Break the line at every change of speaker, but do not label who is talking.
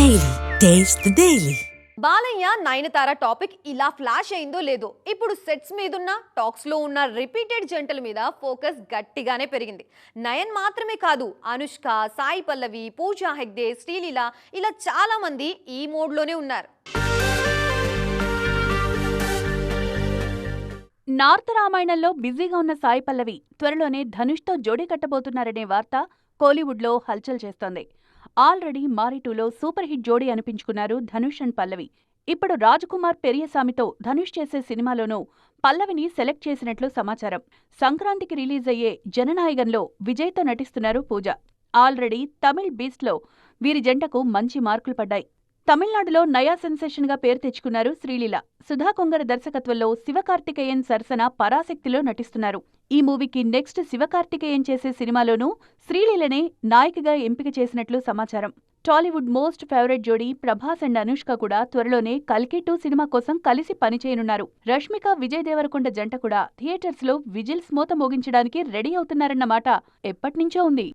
Taste the Daily.
Balayya Nayanthara topic ఇలా flash అయిందో లేదో ఇప్పుడు సెట్స్ మీదున్న టాక్స్లో ఉన్న రిపీటెడ్ జంటల మీద ఫోకస్ గట్టిగానే పెరిగింది. నయన్ మాత్రమే కాదు అనుష్క సాయి పల్లవి పూజా హెగ్డే శ్రీలీల ఇలా చాలా మంది ఈ మోడ్లోనే ఉన్నారు.
నార్త్ రామాయణంలో బిజీగా ఉన్న సాయి పల్లవి త్వరలోనే ధనుష్తో జోడీ కట్టబోతున్నారనే వార్త కోలీవుడ్లో హల్చల్ చేస్తోంది. ఆల్రెడీ మారిటూలో సూపర్ హిట్ జోడీ అనిపించుకున్నారు ధనుష్ అండ్ పల్లవి. ఇప్పుడు రాజ్కుమార్ పెరియసామితో ధనుష్ చేసే సినిమాలోనూ పల్లవిని సెలెక్ట్ చేసినట్లు సమాచారం. సంక్రాంతికి రిలీజ్ అయ్యే జననాయకంలో విజయ్తో నటిస్తున్నారు పూజ. ఆల్రెడీ తమిళ్ బీస్ట్లో వీరి జంటకు మంచి మార్కులు పడ్డాయి. తమిళనాడులో నయా సెన్సేషన్గా పేరు తెచ్చుకున్నారు శ్రీలీల. సుధా కొంగర దర్శకత్వంలో శివకార్తికేయన్ సరసన పరాశక్తిలో నటిస్తున్నారు. ఈ మూవీకి నెక్స్ట్ శివకార్తికేయన్ చేసే సినిమాలోనూ శ్రీలీలనే నాయికగా ఎంపిక చేసినట్లు సమాచారం. టాలీవుడ్ మోస్ట్ ఫేవరెట్ జోడీ ప్రభాస్ అండ్ అనుష్క కూడా త్వరలోనే కల్కి టూ సినిమా కోసం కలిసి పనిచేయనున్నారు. రష్మిక విజయ్ దేవరకొండ జంట కూడా థియేటర్స్లో విజిల్స్ మోత మోగించడానికి రెడీ అవుతున్నారన్నమాట ఎప్పటినుంచో ఎప్పట్నుంచో ఉంది.